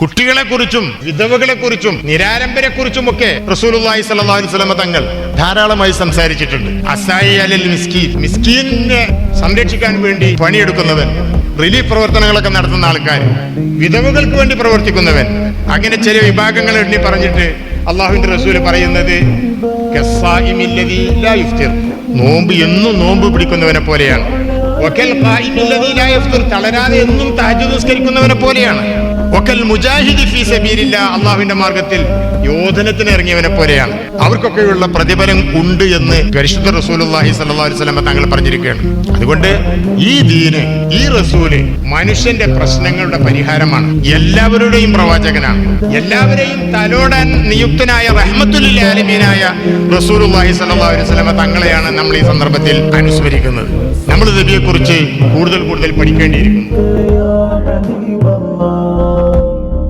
കുട്ടികളെ കുറിച്ചും വിധവകളെ കുറിച്ചും നിരാരംഭരെ കുറിച്ചും ഒക്കെ റസൂലുള്ളാഹി സ്വല്ലല്ലാഹു അലൈഹി വസല്ലം തങ്ങൾ ധാരാളമായി സംസാരിച്ചിട്ടുണ്ട് അസായി അലൽ മിസ്കീൻ മിസ്കീനെ സംരക്ഷിക്കാൻ വേണ്ടി പണിയെടുക്കുന്നവൻ റിലീഫ് പ്രവർത്തനങ്ങളൊക്കെ നടത്തുന്ന ആൾക്കാർ വിധവകൾക്ക് വേണ്ടി പ്രവർത്തിക്കുന്നവൻ അങ്ങനെ ചില വിഭാഗങ്ങൾ എണ്ണി പറഞ്ഞിട്ട് അള്ളാഹുവിന്റെ റസൂൽ പറയുന്നത്. നോമ്പ് എന്നും നോമ്പ് പിടിക്കുന്നവനെ പോലെയാണ്. തളരാതെ എന്നും താജ് നിസ്കരിക്കുന്നവനെ പോലെയാണ്. ഒക്കൽ മുജാഹിദി ഫീ സബീലില്ല അള്ളാഹുവിന്റെ മാർഗത്തിൽ യോധനത്തിന് ഇറങ്ങിയവനെ പോലെയാണ്. അവർക്കൊക്കെയുള്ള പ്രതിഫലം ഉണ്ട് എന്ന് പരിശുദ്ധ റസൂലുള്ളാഹി സ്വല്ലല്ലാഹു അലൈഹി വസല്ലം തങ്ങൾ പറഞ്ഞിരിക്കുകയാണ്. അതുകൊണ്ട് ഈ ദീന് ഈ റസൂൽ മനുഷ്യന്റെ പ്രശ്നങ്ങളുടെ പരിഹാരമാണ്. എല്ലാവരുടെയും പ്രവാചകനാണ്. എല്ലാവരെയും തലോടാൻ നിയുക്തനായ റഹ്മത്തുല്ലാലിമീനായ ആലമീനായ റസൂലുള്ളാഹി വസ്ലമ തങ്ങളെയാണ് നമ്മൾ ഈ സന്ദർഭത്തിൽ അനുസ്മരിക്കുന്നത്. നമ്മൾ നബിയെ കുറിച്ച് കൂടുതൽ കൂടുതൽ പഠിക്കേണ്ടിയിരിക്കുന്നു. Allah